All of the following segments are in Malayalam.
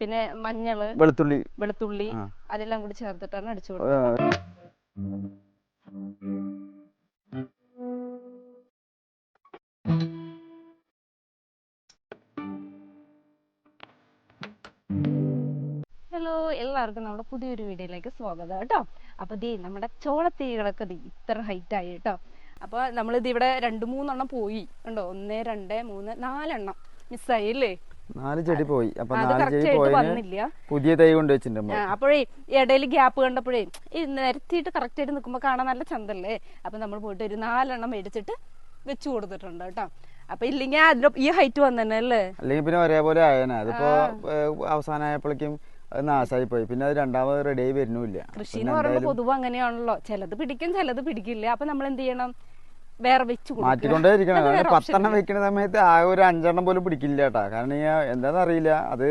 പിന്നെ മഞ്ഞൾ വെളുത്തുള്ളി. വെളുത്തുള്ളി അതെല്ലാം കൂടി ചേർത്തിട്ടാണ് അടിച്ചു കൊടുക്കുന്നത് ഹലോ എല്ലാവർക്കും നമ്മുടെ പുതിയൊരു വീഡിയോയിലേക്ക് സ്വാഗതം കേട്ടോ. അപ്പൊ ദേ നമ്മുടെ ചോളത്തീകളൊക്കെ ദേ ഇത്ര ഹൈറ്റ് ആയി കേട്ടോ. അപ്പൊ നമ്മളിത് ഇവിടെ രണ്ട് മൂന്നെണ്ണം പോയി. ഉണ്ടോ ഒന്ന് രണ്ട് മൂന്ന് നാലെണ്ണം. മിസ്സായി അല്ലേ? നാല് ചെടി പോയി. അപ്പൊ നാല് ചെടി ആയിട്ട് പുതിയ തൈ കൊണ്ട് വെച്ചിട്ടുണ്ട്. അപ്പോഴേ ഇടയിൽ ഗ്യാപ്പ് കണ്ടപ്പോഴേ ഈ നിരത്തിയിട്ട് കറക്റ്റ് ആയിട്ട് നിൽക്കുമ്പോൾ കാണാൻ നല്ല ചന്തല്ലേ? അപ്പൊ നമ്മൾ പോയിട്ട് ഒരു നാലെണ്ണം മേടിച്ചിട്ട് വെച്ചു കൊടുത്തിട്ടുണ്ട് കേട്ടോ. അപ്പൊ ഇല്ലെങ്കിൽ അതിന്റെ ഈ ഹൈറ്റ് വന്നെ അല്ലേ? അല്ലെങ്കിൽ പിന്നെ ഒരേപോലെ ആയന. അതിപ്പോ അവസാനം അവസാനമായപ്പോഴേക്കും അത് നാശമായി പോയി പിന്നെ അത് രണ്ടാമത് റെഡി ആയി വരുന്നില്ല കൃഷി എന്ന് പറയുമ്പോൾ പൊതുവെ അങ്ങനെയാണല്ലോ ചിലത് പിടിക്കും ചിലത് പിടിക്കില്ല. അപ്പൊ നമ്മൾ എന്ത് ചെയ്യണം? വേറെ വെച്ച് മാറ്റിക്കൊണ്ടേ ഇരിക്കണം. പത്തെണ്ണം വെക്കുന്ന സമയത്ത് ആ ഒരു അഞ്ചെണ്ണം പോലും പിടിക്കില്ല കേട്ടാ. കാരണം ഈ എന്താന്ന് അറിയില്ല. അത്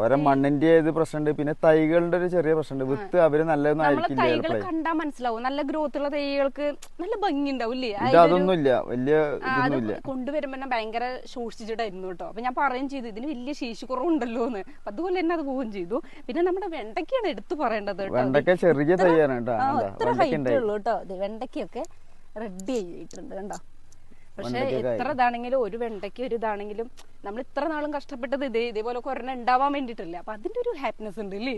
ഓരോ മണ്ണിന്റെ ഇത് പ്രശ്നമുണ്ട്. പിന്നെ തൈകളുടെ ഒരു ചെറിയ പ്രശ്നമുണ്ട്. വിത്ത് അവർ നല്ലതൊന്നും ആയിരിക്കില്ല കണ്ടാ മനസ്സിലാവും. നല്ല ഗ്രോത്ത് ഉള്ള തൈകൾക്ക് നല്ല ഭംഗി ഉണ്ടാവില്ലേ അതൊന്നും ഇല്ല വലിയ ഇതൊന്നുമില്ല. കൊണ്ടുവരുമ്പോ തന്നെ ഭയങ്കര ശോഷിച്ചിട്ടായിരുന്നു കേട്ടോ. അപ്പൊ ഞാൻ പറയുകയും ചെയ്തു ഇതിന് വലിയ ശേഷി കുറവുണ്ടല്ലോ എന്ന് അപ്പൊ അതുപോലെ തന്നെ അത് പോവുകയും ചെയ്തു. പിന്നെ നമ്മുടെ വെണ്ടയ്ക്കാണ് എടുത്തു പറയേണ്ടത് വെണ്ടക്ക വെണ്ടയ്ക്ക ചെറിയ തൈയാണ് കേട്ടോ. വെണ്ടയ്ക്കൊക്കെ റെഡി ആയിട്ടുണ്ട് കണ്ടോ? പക്ഷെ എത്ര ഇതാണെങ്കിലും ഒരു വെണ്ടയ്ക്ക് ഒരു ഇതാണെങ്കിലും നമ്മൾ ഇത്ര നാളും കഷ്ടപ്പെട്ടത് ഇതേ ഇതേപോലെ ഒരെണ്ണം ഉണ്ടാവാൻ വേണ്ടിയിട്ടില്ല. അപ്പൊ അതിന്റെ ഒരു ഹാപ്പിനെസ് ഉണ്ട് ഇല്ലേ?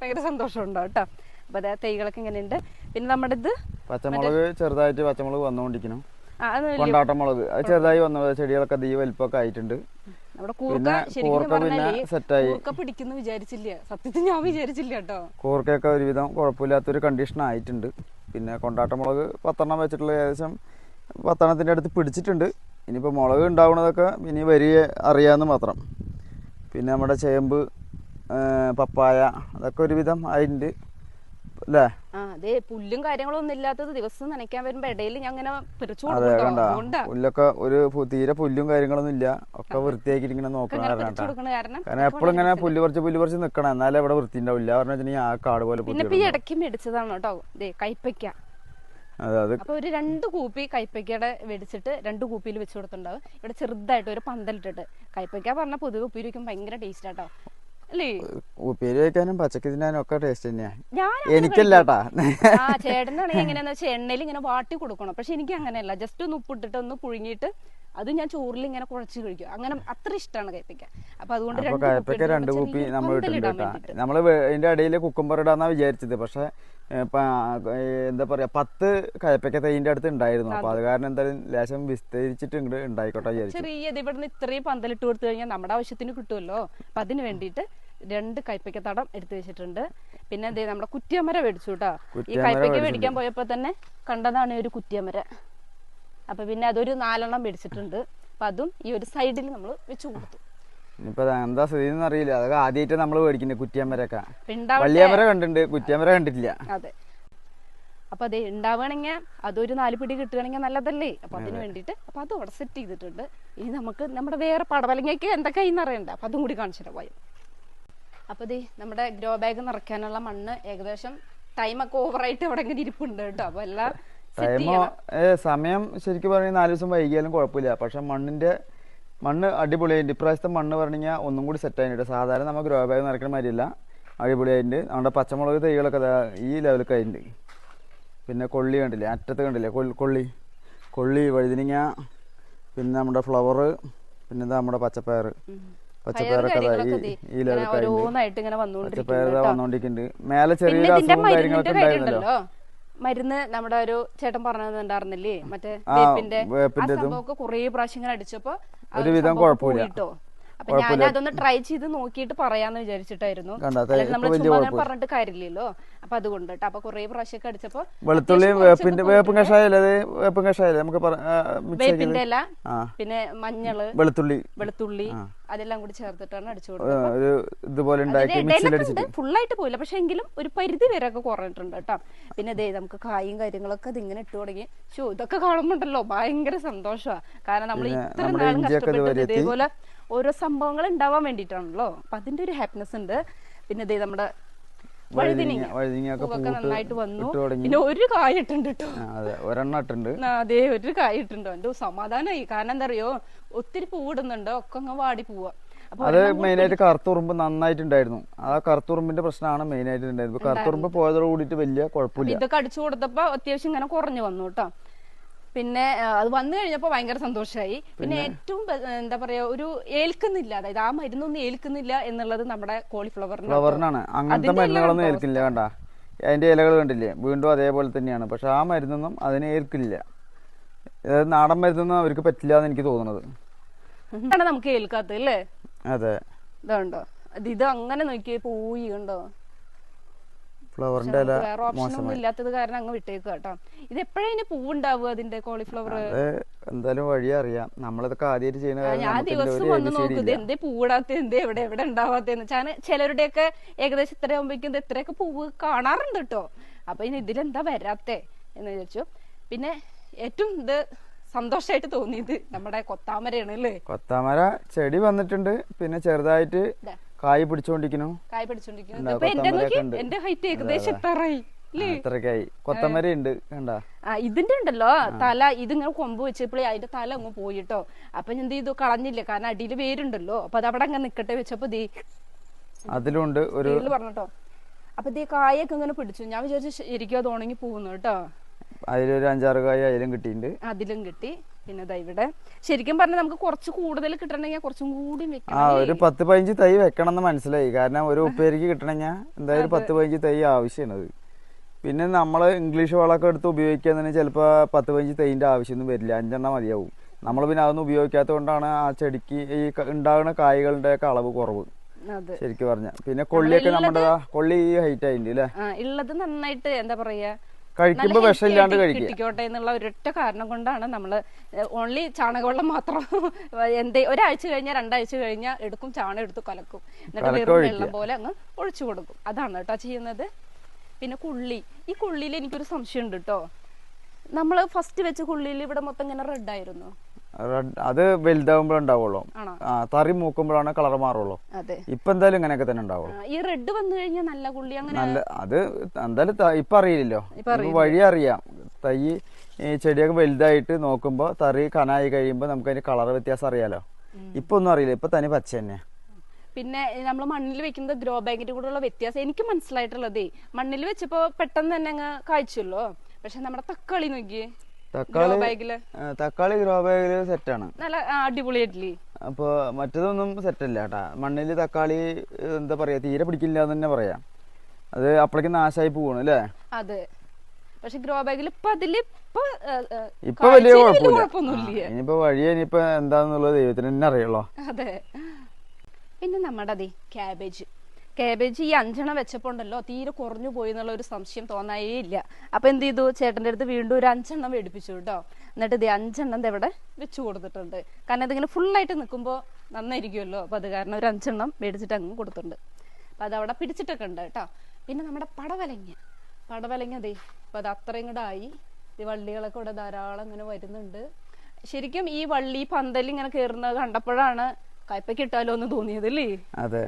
ഭയങ്കര സന്തോഷം ഉണ്ടോ കേട്ടോ. അപ്പൊ അതെ തൈകളൊക്കെ ഇങ്ങനെയുണ്ട്. പിന്നെ നമ്മുടെ ഇത് പച്ചമുളക് ചെറുതായിട്ട് പച്ചമുളക് വന്നുകൊണ്ടിരിക്കണം കൊണ്ടാട്ടമുളക് അത് മുളക്. അത് ചെറുതായി വന്നു. ചെടികളൊക്കെ അധികം വലിപ്പമൊക്കെ ആയിട്ടുണ്ട്. നമ്മുടെ കൂർക്ക പിന്നെ ശരിക്കും കൂർക്ക പിന്നെ സെറ്റായി. പിടിക്കുന്നു വിചാരിച്ചില്ല. സത്യത്തിൽ ഞാൻ വിചാരിച്ചില്ല കേട്ടോ. കൂർക്കയൊക്കെ ഒരുവിധം കുഴപ്പമില്ലാത്തൊരു കണ്ടീഷൻ ആയിട്ടുണ്ട്. പിന്നെ കൊണ്ടാട്ട മുളക് പത്തെണ്ണം വെച്ചിട്ടുള്ള ഏകദേശം പത്തെണ്ണത്തിന്റെ അടുത്ത് പിടിച്ചിട്ടുണ്ട്. ഇനിയിപ്പോൾ മുളക് ഉണ്ടാവുന്നതൊക്കെ ഇനി വരിക അറിയാമെന്ന് മാത്രം. പിന്നെ നമ്മുടെ ചേമ്പ് പപ്പായ അതൊക്കെ ഒരുവിധം ആയിട്ടുണ്ട്. അല്ലേ അതെ പുല്ലും കാര്യങ്ങളും ഒന്നും ഇല്ലാത്തത് ദിവസം നനയ്ക്കാൻ വരുമ്പോ ഇടയിൽ ഞാൻ അങ്ങനെ പിരിച്ചു പുല്ലൊക്കെ ഒരു തീരെ പുല്ലും കാര്യങ്ങളൊന്നും ഇല്ല. ഒക്കെ വൃത്തിയാക്കിട്ട് ഇങ്ങനെ നോക്കണം കാരണം എപ്പോഴും ഇങ്ങനെ പുല്ല് പറിച്ച് പുല്ല് പറിച്ച് നിക്കണം. എന്നാലും ഇവിടെ വൃത്തി ഉണ്ടാവില്ല. പറഞ്ഞു വെച്ചിട്ടുണ്ടെങ്കിൽ ആ കാട് പോലെ പിന്നെ ഈ ഇടയ്ക്ക് മേടിച്ചതാണ് കേട്ടോ. കൈപ്പയ്ക്ക. അപ്പൊ ഒരു രണ്ട് കൂപ്പി കൈപ്പയ്ക്കയുടെ വെടിച്ചിട്ട് രണ്ട് കൂപ്പിയിൽ വെച്ച് കൊടുത്തിട്ടുണ്ടാവും. ഇവിടെ ചെറുതായിട്ട് ഒരു പന്തലിട്ടിട്ട്. കൈപ്പയ്ക്ക പറഞ്ഞ പൊതുവെ ഉപ്പേരി വെക്കും ഭയങ്കര ടേസ്റ്റ് ആട്ടോ ഉപ്പേരി വയ്ക്കാനും പച്ചക്ക് തിന്നാനും ഒക്കെ ടേസ്റ്റ് തന്നെയാണ് എനിക്കല്ലാട്ടാ. ചേട്ടനാണെങ്കിൽ എങ്ങനെയാന്ന് വെച്ചാൽ എണ്ണയിൽ ഇങ്ങനെ വാട്ടി കൊടുക്കണം. പക്ഷെ എനിക്ക് അങ്ങനെയല്ല ജസ്റ്റ് ഒന്ന് ഉപ്പിട്ടിട്ട് ഒന്ന് പുഴുങ്ങിയിട്ട് അത് ഞാൻ ചോറിൽ ഇങ്ങനെ കുഴച്ച് കഴിക്കും. അങ്ങനെ അത്ര ഇഷ്ടമാണ് കൈപ്പയ്ക്ക അപ്പൊ അതുകൊണ്ട് കയപ്പയ്ക്ക കുപ്പി രണ്ട് കുപ്പി നമ്മൾ ഇട്ടിട്ടുണ്ട് നമ്മൾ ഇതിന്റെ ഇടയിൽ കുക്കുംബർ ഇടാന്നാ വിചാരിച്ചത്. പക്ഷെ എന്താ പറയാ പത്ത് കയപ്പയ്ക്ക തൈന്റെ അടുത്ത് ഉണ്ടായിരുന്നു. അപ്പൊ അത്. കാരണം എന്തായാലും ലേശം വിസ്തരിച്ചിട്ട് ഇങ്ങോട്ട് ഉണ്ടായിക്കോട്ടെ ചെറിയത് ഇവിടുന്ന് ഇത്രയും പന്തലിട്ട് കൊടുത്തു കഴിഞ്ഞാൽ നമ്മുടെ ആവശ്യത്തിന് കിട്ടുമല്ലോ? അപ്പൊ അതിന് വേണ്ടിയിട്ട് രണ്ട് കൈപ്പയ്ക്ക തടം എടുത്തു വെച്ചിട്ടുണ്ട്. പിന്നെ നമ്മുടെ കുറ്റിയമര മേടിച്ചു കേട്ടോ. ഈ കൈപ്പയ്ക്ക. മേടിക്കാൻ പോയപ്പോ തന്നെ കണ്ടതാണ് ഈ ഒരു കുറ്റിയമര അപ്പൊ പിന്നെ അതൊരു നാലെണ്ണം പിടിച്ചിട്ടുണ്ട് അപ്പൊ അതും ഈ ഒരു സൈഡിൽ നമ്മൾ വെച്ചു കൊടുത്തു. ഇനിയിപ്പോ എന്താ സ്ഥിതി അറിയില്ല. അതൊക്കെ ആദ്യമായിട്ട് നമ്മൾ മേടിക്കുന്നത് ഉണ്ടാവട്ടെ വള്ളിയാമര കണ്ടിട്ടുണ്ട് കുറ്റിയാമര കണ്ടിട്ടില്ല. അതെ. അപ്പൊ അതെ ഉണ്ടാവുകയാണെങ്കിൽ അതൊരു നാല് പിടി കിട്ടുകയാണെങ്കിൽ നല്ലതല്ലേ? അപ്പൊ അതിന് വേണ്ടിട്ട് അപ്പൊ അത് അവിടെ സെറ്റ് ചെയ്തിട്ടുണ്ട്. ഇനി നമുക്ക് നമ്മുടെ വേറെ പടവലങ്ങയ്ക്ക് എന്തൊക്കെ അറിയണ്ട. അപ്പൊ അതും കൂടി കാണിച്ചിട്ട് പോയത് അപ്പൊ ദേ നമ്മുടെ ഗ്രോ ബാഗ് നിറയ്ക്കാനുള്ള മണ്ണ് ഏകദേശം ടൈമൊക്കെ ഓവറായിട്ട് അവിടെ ഇങ്ങനെ ഇരിപ്പുണ്ട് കേട്ടോ. അപ്പൊ എല്ലാം ടൈമോ സമയം ശരിക്കും പറഞ്ഞാൽ നാല് ദിവസം വൈകിയാലും കുഴപ്പമില്ല. പക്ഷെ മണ്ണിന്റെ മണ്ണ് അടിപൊളിയായിട്ട് ഇപ്രാവശ്യത്തെ മണ്ണ് പറഞ്ഞാൽ ഒന്നും കൂടി സെറ്റ് ആയിട്ട് സാധാരണ നമുക്ക് ഗ്രോ ബാഗ് നിറയ്ക്കുന്ന മാതിരിയല്ല. അടിപൊളിയായിട്ടുണ്ട്. നമ്മുടെ പച്ചമുളക് തൈകളൊക്കെ ഈ ലെവലൊക്കെ ആയിട്ടുണ്ട്. പിന്നെ കൊള്ളി കണ്ടില്ലേ? അറ്റത്ത് കണ്ടില്ലേ? കൊള്ളി. കൊള്ളി വഴുതിനിങ്ങ പിന്നെ നമ്മുടെ ഫ്ലവർ പിന്നെ ഇതാ നമ്മുടെ പച്ചപ്പയർ പയറ് പച്ചപ്പയറൊക്കെ ഈ ലെവലൊക്കെ ആയിട്ടുണ്ട്. പച്ചപ്പയർ വന്നുകൊണ്ടിരിക്കുന്നുണ്ട് വന്നുകൊണ്ടിരിക്കുന്നുണ്ട് മേലെ ചെറിയൊരു അസുഖവും കാര്യങ്ങളൊക്കെ ഉണ്ടായിരുന്നല്ലോ. മരുന്ന് നമ്മുടെ ഒരു ചേട്ടൻ പറഞ്ഞിട്ടുണ്ടായിരുന്നില്ലേ മറ്റേ വേപ്പിന്റെ ആ. സംഭവമൊക്കെ കുറേ പ്രാവശ്യം ഇങ്ങനെ അടിച്ചപ്പോ ഒരുവിധം കുഴപ്പമില്ല. പോയിട്ടോ അപ്പൊ ഞാൻ അതൊന്ന് ട്രൈ ചെയ്ത് നോക്കിയിട്ട് പറയാന്ന് വിചാരിച്ചിട്ടായിരുന്നു. നമ്മൾ അത് ചുമ്മാ പറഞ്ഞിട്ട് കാര്യമില്ലല്ലോ. അപ്പൊ അതുകൊണ്ട് കേട്ടോ അപ്പൊ കുറേ പ്രാവശ്യമൊക്കെ അടിച്ചപ്പോ വെളുത്തുള്ളി അത്യാവശ്യം വേപ്പിന്റെ വേപ്പും കഷായം അത്? വേപ്പും കഷായം നമുക്ക് വേപ്പിന്റെ ഇല ആ. പിന്നെ മഞ്ഞൾ വെളുത്തുള്ളി. വെളുത്തുള്ളി അതെല്ലാം കൂടി ചേർത്തിട്ടാണ് അടിച്ചു കൊടുത്തത് ഒരു ഇതുപോലെ ഫുള്ളായിട്ട് പോയില്ല. പക്ഷെ എങ്കിലും ഒരു പരിധി വരെ ഒക്കെ കുറഞ്ഞിട്ടുണ്ട് കേട്ടോ പിന്നെ ദേ നമുക്ക് കായും കാര്യങ്ങളൊക്കെ ഇതിങ്ങനെ ഇട്ട് തുടങ്ങി. ഷോ ഇതൊക്കെ കാണുമ്പോണ്ടല്ലോ ഭയങ്കര സന്തോഷമാണ് കാരണം നമ്മൾ ഇത്ര നാളും കഷ്ടപ്പെട്ടത് ഇതേപോലെ ഓരോ സംഭവങ്ങൾ ഉണ്ടാവാൻ വേണ്ടിയിട്ടാണല്ലോ. അപ്പൊ അതിന്റെ ഒരു ഹാപ്പിനെസ് ഉണ്ട്. പിന്നെ ഇതേ നമ്മുടെ നന്നായിട്ട് വന്നു. പിന്നെ ഒരു കായ ഇട്ടുണ്ട് കേട്ടോ അതെ. ഒരു കായ ഇട്ടുണ്ട്. എന്റെ സമാധാനമായി കാരണം എന്താ അറിയോ? ഒത്തിരി പൂവിടുന്നുണ്ട് ഒക്കെ അങ്ങ് വാടി പോവാ. അത് മെയിനായിട്ട് കറുത്തുറുമ്പ് നന്നായിട്ടുണ്ടായിരുന്നു. ആ കറുത്തുറുമ്പിന്റെ പ്രശ്നമാണ് മെയിനായിട്ട് ഉണ്ടായിരുന്നത് കറുത്തുറുമ്പ് പോയതോട് കൂടിയിട്ട് വലിയ കുഴപ്പമില്ല. ഇതൊക്കെ അടിച്ചു കൊടുത്തപ്പോ അത്യാവശ്യം ഇങ്ങനെ കുറഞ്ഞു വന്നു കേട്ടോ പിന്നെ അത് വന്നു കഴിഞ്ഞപ്പോ ഭയങ്കര സന്തോഷമായി പിന്നെ ഏറ്റവും എന്താ പറയാ ഒരു ഏൽക്കുന്നില്ല. അതായത് ആ മരുന്നൊന്നും ഏൽക്കുന്നില്ല എന്നുള്ളത് നമ്മുടെ കോളിഫ്ലവറിന് ഫ്ലവറിനാണ്. അങ്ങനത്തെ മരുന്നുകളൊന്നും? ഏൽക്കില്ല കണ്ട അതിന്റെ ഇലകൾ കണ്ടില്ലേ? വീണ്ടും അതേപോലെ തന്നെയാണ്. പക്ഷെ ആ മരുന്നൊന്നും അതിനെ ഏൽക്കില്ല അതായത് നാടൻ മരുന്നൊന്നും അവർക്ക് പറ്റില്ല എന്ന് എനിക്ക് തോന്നുന്നത്. നമുക്ക് ഏൽക്കാത്തല്ലേ അതെ. ഇതുണ്ടോ ഇത് അങ്ങനെ നോക്കിയേ പോയി കണ്ടോ? ഫ്ലവറിന്റെ ഇല വേറെ ഓപ്ഷൻ ഒന്നും ഇല്ലാത്തത് കാരണം അങ്ങ് വിട്ടേക്ക് കേട്ടോ. ഇത് എപ്പോഴാ ഇനി പൂവുണ്ടാവുക അതിന്റെ കോളിഫ്ലവർ എന്തായാലും വഴി അറിയാം. നമ്മളിതൊക്കെ ആദ്യമായിട്ട് ചെയ്യുന്ന ഞാൻ ദിവസം വന്ന് നോക്കും ഇത്. എന്തേ പൂവിടാത്ത എന്തേ എവിടെ എവിടെ ഉണ്ടാവാത്തെന്ന്. വെച്ചാൽ ചിലരുടെയൊക്കെ ഏകദേശം ഇത്ര ആകുമ്പോഴേക്കും ഇത് ഇത്രയൊക്കെ പൂവ് കാണാറുണ്ട് കേട്ടോ. അപ്പൊ ഇനി ഇതിലെന്താ വരാത്തേ എന്ന് ചോദിച്ചു പിന്നെ ഏറ്റവും ഇത് സന്തോഷമായിട്ട് തോന്നിയത് നമ്മുടെ കൊത്താമരയാണ് അല്ലേ? കൊത്താമര ചെടി വന്നിട്ടുണ്ട്. പിന്നെ ചെറുതായിട്ട്. കായ് പിടിച്ചോണ്ടിരിക്കുന്നു. കായ് എന്റെ ഹൈറ്റ് ഏകദേശം അത്രക്കായി കൊത്തമര ഉണ്ട് കണ്ട? ഇതിന്റെ ഉണ്ടല്ലോ. തല ഇതിങ്ങനെ കൊമ്പ് വെച്ചപ്പോഴേ അതിന്റെ തല അങ്ങ് പോയിട്ടോ അപ്പൊ ഞാൻ എന്ത് ചെയ്തു? കളഞ്ഞില്ല. കാരണം അടിയിൽ വേരുണ്ടല്ലോ. അപ്പൊ അത് അവിടെ അങ്ങനെ നിക്കട്ടെ വെച്ചപ്പോ ദേ അതിലുണ്ട് ഒരു പറഞ്ഞോ അപ്പൊ ദേ കായൊക്കെ ഇങ്ങനെ പിടിച്ചു. ഞാൻ വിചാരിച്ചു ശരിക്കും അത് ഉണങ്ങി പോകുന്നു കേട്ടോ. അതിലൊരു അഞ്ചാറ് കായ അതിലും കിട്ടിയിട്ടുണ്ട്. അതിലും കിട്ടി. പിന്നെ ഇവിടെ. ശരിക്കും പറഞ്ഞാൽ നമുക്ക് കുറച്ച് കൂടുതൽ കിട്ടണമെങ്കിൽ കുറച്ചും കൂടി ആ ഒരു പത്ത് പതിനഞ്ച് തൈ വെക്കണം എന്ന് മനസ്സിലായി. കാരണം ഒരു ഉപ്പേരിക്ക് കിട്ടണമെങ്കിൽ എന്തായാലും പത്ത് പതിനഞ്ച് തൈ ആവശ്യമാണ് പിന്നെ നമ്മൾ ഇംഗ്ലീഷ് വളമൊക്കെ എടുത്ത് ഉപയോഗിക്കാൻ ചിലപ്പോൾ പത്ത് പതിനഞ്ച് തൈന്റെ ആവശ്യമൊന്നും വരില്ല. അഞ്ചെണ്ണം മതിയാവും. നമ്മൾ പിന്നെ അതൊന്നും ഉപയോഗിക്കാത്തത് കൊണ്ടാണ് ആ ചെടിക്ക് ഈ ഉണ്ടാകുന്ന കായ്കളുടെ ഒക്കെ അളവ് കുറവ്. അത്. ശരിക്കും പറഞ്ഞ. പിന്നെ കൊള്ളിയൊക്കെ നമ്മുടെ കൊള്ളി ഹൈറ്റ് ആയിട്ടുണ്ട് അല്ലേ ഉള്ളത് നന്നായിട്ട് എന്താ പറയാ കഴിക്കുമ്പോ വിഷമില്ലാണ്ട് കഴിക്കുക. കിട്ടിക്കോട്ടെ എന്നുള്ള ഒരൊറ്റ കാരണം കൊണ്ടാണ് നമ്മൾ ഓൺലി ചാണകവെള്ളം മാത്രം എന്ത് ഒരാഴ്ച കഴിഞ്ഞാൽ രണ്ടാഴ്ച കഴിഞ്ഞാൽ എടുക്കും ചാണകം എടുത്ത് കലക്കും. എന്നിട്ട് വെറും വെള്ളം പോലെ അങ്ങ് ഒഴിച്ചു കൊടുക്കും. അതാണ് കേട്ടോ ചെയ്യുന്നത്. പിന്നെ കുള്ളി. ഈ കുള്ളിയിൽ എനിക്കൊരു സംശയം ഉണ്ട് കേട്ടോ. നമ്മൾ ഫസ്റ്റ് വെച്ച കുള്ളിയിൽ ഇവിടെ മൊത്തം ഇങ്ങനെ റെഡ് ആയിരുന്നു? റെഡ്- അത് വലുതാവുമ്പോഴേ ഉണ്ടാവുള്ളൂ. ആ തറി മൂക്കുമ്പോഴാണ് കളർ മാറുള്ളൂ. ഇപ്പൊ എന്തായാലും ഇങ്ങനെയൊക്കെ തന്നെ ഉണ്ടാവുള്ളൂ. ഈ റെഡ് വന്നു കഴിഞ്ഞാൽ നല്ല കുള്ളി അങ്ങനെ നല്ല അത് എന്തായാലും ഇപ്പൊ അറിയില്ലല്ലോ. വഴി അറിയാം. തൈ ഈ ചെടിയൊക്കെ വലുതായിട്ട് നോക്കുമ്പോ തറി കനായി കഴിയുമ്പോ നമുക്ക് അതിന്റെ കളർ വ്യത്യാസം അറിയാലോ. ഇപ്പൊ ഒന്നും അറിയില്ല. ഇപ്പൊ തനി പച്ച തന്നെ. പിന്നെ നമ്മൾ മണ്ണിൽ വെക്കുന്നത് ഗ്രോ ബാഗിന്റെ കൂടെയുള്ള വ്യത്യാസം എനിക്ക് മനസ്സിലായിട്ടുള്ളതേ. മണ്ണിൽ വെച്ചപ്പോ പെട്ടെന്ന് തന്നെ അങ്ങ് കാഴ്ചല്ലോ പക്ഷെ നമ്മുടെ തക്കാളി നോക്കിയേ. തക്കാളി തക്കാളി ഗ്രോ ബാഗിൽ സെറ്റാണ് നല്ല അടിപൊളിയായിട്ടില്ലേ അപ്പൊ മറ്റതൊന്നും സെറ്റല്ല കേട്ടാ. മണ്ണിൽ തക്കാളി എന്താ പറയാ തീരെ പിടിക്കില്ല എന്ന് തന്നെ പറയാം. അത് അപ്പോഴേക്കും നാശമായി പോവാണ് അല്ലേ? അതെ. പക്ഷെ ഗ്രോ ബാഗിൽ ഇപ്പൊ അതിൽ ഇപ്പൊ വലിയ കുഴപ്പമില്ല. ഇനിയിപ്പോ വഴി ഇനിയിപ്പോ എന്താന്നുള്ളത് ദൈവത്തിന് തന്നെ അറിയുള്ളൂ. അതെ. പിന്നെ നമ്മുടെ അതെ ക്യാബേജ് ക്യാബേജ് ഈ അഞ്ചെണ്ണം വെച്ചപ്പോണ്ടല്ലോ തീരെ കുറഞ്ഞു പോയി എന്നുള്ള ഒരു സംശയം തോന്നായേ ഇല്ല. അപ്പൊ എന്ത് ചെയ്തു? ചേട്ടന്റെ അടുത്ത് വീണ്ടും ഒരു അഞ്ചെണ്ണം മേടിപ്പിച്ചു കേട്ടോ എന്നിട്ട് ഇത് അഞ്ചെണ്ണം ദേ ഇവിടെ വെച്ചു കൊടുത്തിട്ടുണ്ട്. കാരണം ഇതിങ്ങനെ ഫുള്ളായിട്ട് നിൽക്കുമ്പോൾ നന്നായിരിക്കുമല്ലോ. അപ്പൊ അത് കാരണം ഒരു അഞ്ചെണ്ണം മേടിച്ചിട്ട് അങ്ങ് കൊടുത്തിട്ടുണ്ട്. അപ്പൊ അത് അവിടെ പിടിച്ചിട്ടൊക്കെ ഉണ്ട് കേട്ടോ പിന്നെ നമ്മുടെ പടവലങ്ങ. പടവലങ്ങ അതെ അപ്പൊ അത് അത്രയും കൂടെ ആയി. ഈ വള്ളികളൊക്കെ ഇവിടെ ധാരാളം ഇങ്ങനെ വരുന്നുണ്ട്. ശരിക്കും ഈ വള്ളി പന്തൽ ഇങ്ങനെ കയറുന്നത് കണ്ടപ്പോഴാണ് കയ്പയ്ക്ക് ഇട്ടാലോ എന്ന് തോന്നിയത് അല്ലേ അതെ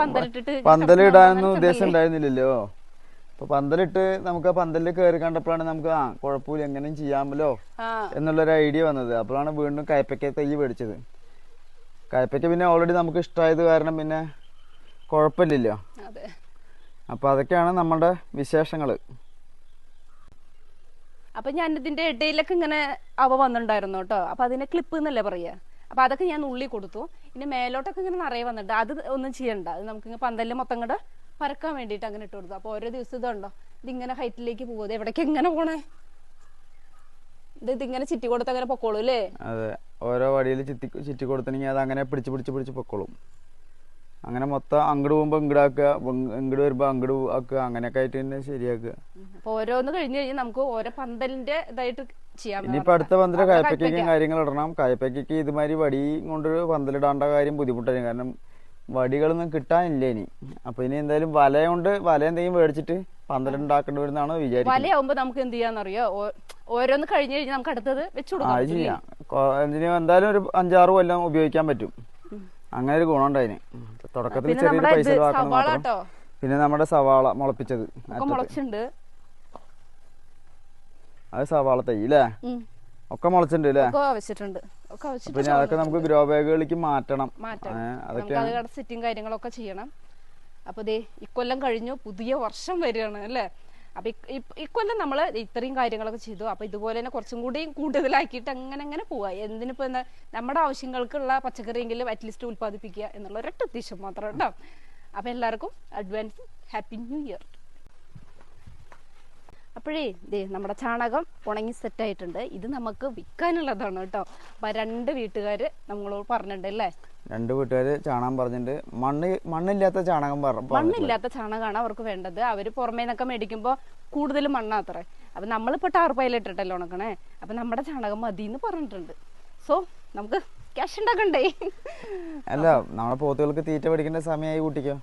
പന്തലിട്ടിട്ട് പന്തലിടാനൊന്നും ഉദ്ദേശം ഉണ്ടായിരുന്നില്ലല്ലോ. അപ്പൊ പന്തലിട്ട് നമുക്ക് ആ പന്തലിൽ കയറി കണ്ടപ്പോഴാണ് നമുക്ക് ആ കുഴപ്പമില്ല എങ്ങനെയും ചെയ്യാമല്ലോ എന്നുള്ള എന്നുള്ളൊരു ഐഡിയ വന്നത്. അപ്പോഴാണ് വീണ്ടും കയ്പയ്ക്ക തൈ മേടിച്ചത്. കയ്പയ്ക്ക പിന്നെ ഓൾറെഡി നമുക്ക് ഇഷ്ടമായത് കാരണം പിന്നെ കുഴപ്പമില്ലല്ലോ. അപ്പൊ അതൊക്കെയാണ് നമ്മുടെ വിശേഷങ്ങൾ. അപ്പൊ ഞാൻ ഇതിന്റെ ഇടയിലൊക്കെ ഇങ്ങനെ അവ വന്നിട്ടുണ്ടായിരുന്നു കേട്ടോ. അപ്പൊ അതിനെ ക്ലിപ്പ് എന്നല്ലേ പറയാ അപ്പൊ അതൊക്കെ ഞാൻ ഉള്ളി കൊടുത്തു. ഇനി മേലോട്ടൊക്കെ ഇങ്ങനെ നിറയെ വന്നിട്ട് അത് ഒന്നും ചെയ്യണ്ട. അത് നമുക്ക് ഇങ്ങനെ പന്തലിൽ മൊത്തം കൂടെ പരക്കാൻ വേണ്ടിയിട്ട് അങ്ങനെ ഇട്ട് കൊടുത്തു. അപ്പൊ ഓരോ ദിവസം ഇതുണ്ടോ ഇതിങ്ങനെ ഹൈറ്റിലേക്ക് പോകുന്നത് എവിടേക്ക് എങ്ങനെ പോണേ? ഇത് ഇതിങ്ങനെ ചിറ്റി കൊടുത്ത് അങ്ങനെ പൊക്കോളൂ അല്ലേ? അതെ. ഓരോ വടിയിൽ ചുറ്റി ചുറ്റി കൊടുത്തിട്ടുണ്ടെങ്കിൽ അത് അങ്ങനെ പിടിച്ച് പിടിച്ച് പിടിച്ച് പൊക്കോളും. അങ്ങനെ മൊത്തം അങ്ങോട്ട് പോകുമ്പോ ഇങ്ങടാക്കുക ഇങ്ങോട്ട് വരുമ്പോ അങ്ങോട്ട് ആക്കുക അങ്ങനെയൊക്കെ ആയിട്ട് തന്നെ ശരിയാക്കുക. ഓരോന്ന് കഴിഞ്ഞ് കഴിഞ്ഞാൽ നമുക്ക് ഓരോ പന്തലിന്റെ ഇതായിട്ട് ചെയ്യാൻ ഇനിയിപ്പോൾ അടുത്ത പന്തൽ കായപ്പയ്ക്കും. കാര്യങ്ങൾ ഇടണം. കായപ്പയ്ക്ക് ഇതുമാതിരി വടി കൊണ്ട് പന്തലിടാണ്ട കാര്യം ബുദ്ധിമുട്ടായിരുന്നു കാരണം വടികളൊന്നും കിട്ടാനില്ല ഇനി. അപ്പൊ ഇനി എന്തായാലും വല കൊണ്ട് വല എന്തെങ്കിലും മേടിച്ചിട്ട് പന്തലുണ്ടാക്കേണ്ടി വരുന്നതാണ് വിചാരിക്കുന്നത്. വലയാവുമ്പോ നമുക്ക് എന്ത് ചെയ്യാന്നറിയോ? ഓരോന്ന് കഴിഞ്ഞു കഴിഞ്ഞാൽ നമുക്ക് അടുത്തത് വെച്ചു കൊടുക്കാം. എന്തായാലും ഒരു അഞ്ചാറ് കൊല്ലം ഉപയോഗിക്കാൻ പറ്റും. അങ്ങനെ ഒരു ഗുണം ഉണ്ടായിന് തുടക്കത്തിൽ ചെറിയൊരു പൈസ പിന്നെ നമ്മുടെ സവാള മുളപ്പിച്ചത്. മുളച്ചിട്ടുണ്ട്. അത് സവാള തൈ അല്ലേ ഒക്കെ മുളച്ചിട്ടുണ്ട് അല്ലേ ആവശ്യമുണ്ട് പിന്നെ അതൊക്കെ നമുക്ക് ഗ്രോ ബാഗുകളിലേക്ക് മാറ്റണം. മാറ്റണം. സെറ്റിംഗ് കാര്യങ്ങളൊക്കെ ചെയ്യണം. അപ്പൊ ദേ ഇക്കൊല്ലം കഴിഞ്ഞു പുതിയ വർഷം വരികയാണ് അല്ലേ? അപ്പൊ ഇക്കൊല്ലം നമ്മൾ ഇത്രയും കാര്യങ്ങളൊക്കെ ചെയ്തു. അപ്പൊ ഇതുപോലെ തന്നെ കുറച്ചും കൂടി കൂടുതലാക്കിയിട്ട് അങ്ങനെ അങ്ങനെ പോവാ. എന്തിനിപ്പോ എന്താ നമ്മുടെ ആവശ്യങ്ങൾക്കുള്ള പച്ചക്കറിയെങ്കിലും അറ്റ്ലീസ്റ്റ് ഉൽപ്പാദിപ്പിക്കുക എന്നുള്ള ഒരൊറ്റ ഉദ്ദേശം മാത്രം കേട്ടോ. അപ്പൊ എല്ലാവർക്കും അഡ്വാൻസ് ഹാപ്പി ന്യൂ ഇയർ അപ്പോഴേ ദേ നമ്മുടെ ചാണകം ഉണങ്ങി സെറ്റായിട്ടുണ്ട്. ഇത് നമുക്ക് വിൽക്കാനുള്ളതാണ് കേട്ടോ. അപ്പൊ രണ്ട് വീട്ടുകാർ നമ്മളോട് പറഞ്ഞിട്ടുണ്ട് അല്ലേ? രണ്ട് വീട്ടുകാര് ചാണകം പറഞ്ഞിട്ടുണ്ട്. മണ്ണ് മണ്ണില്ലാത്ത ചാണകം മണ്ണില്ലാത്ത ചാണകമാണ് അവർക്ക് വേണ്ടത്. അവർ പുറമേ നിന്നൊക്കെ മേടിക്കുമ്പോൾ കൂടുതൽ മണ്ണാത്രേ. അപ്പൊ നമ്മളിപ്പോ ടാർപ്പയിലിട്ടിട്ടല്ലോ ഉണക്കണേ. അപ്പൊ നമ്മുടെ ചാണകം മതി എന്ന് പറഞ്ഞിട്ടുണ്ട്. സോ നമുക്ക് ക്യാഷ് ഉണ്ടാക്കണ്ടേ? അല്ല നമ്മളെ പോത്തുകൾക്ക് തീറ്റ പഠിക്കേണ്ട സമയമായി കുട്ടിക്കോ.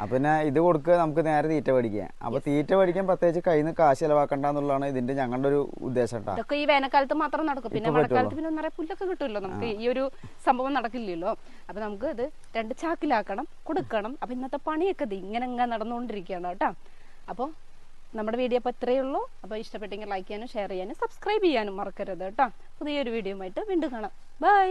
അപ്പൊ പിന്നെ ഇത് കൊടുക്കുക നമുക്ക് നേരെ തീറ്റ പഠിക്കാം അപ്പൊ തീറ്റ പഠിക്കാൻ പ്രത്യേകിച്ച് കയ്യിൽ നിന്ന് കാശ് ചെലവാക്കണ്ട എന്നുള്ളതാണ് ഇതിന്റെ ഞങ്ങളുടെ ഒരു ഉദ്ദേശം ഇതൊക്കെ ഈ വേനൽക്കാലത്ത് മാത്രം നടക്കും. പിന്നെ മഴക്കാലത്ത് പിന്നെ നിറയെ പുല്ലൊക്കെ കിട്ടുമല്ലോ നമുക്ക്. ഈ ഒരു സംഭവം നടക്കില്ലല്ലോ. അപ്പൊ നമുക്ക് ഇത് രണ്ട് ചാക്കിലാക്കണം കൊടുക്കണം. അപ്പൊ ഇന്നത്തെ പണിയൊക്കെ ഇത് ഇങ്ങനെ ഇങ്ങനെ നടന്നുകൊണ്ടിരിക്കുകയാണ് കേട്ടോ. അപ്പോൾ നമ്മുടെ വീഡിയോ അപ്പോൾ ഇത്രയേ ഉള്ളൂ. അപ്പോൾ ഇഷ്ടപ്പെട്ടെങ്കിൽ ലൈക്ക് ചെയ്യാനും ഷെയർ ചെയ്യാനും സബ്സ്ക്രൈബ് ചെയ്യാനും മറക്കരുത് കേട്ടോ. പുതിയൊരു വീഡിയോ ആയിട്ട് വീണ്ടും കാണാം. ബൈ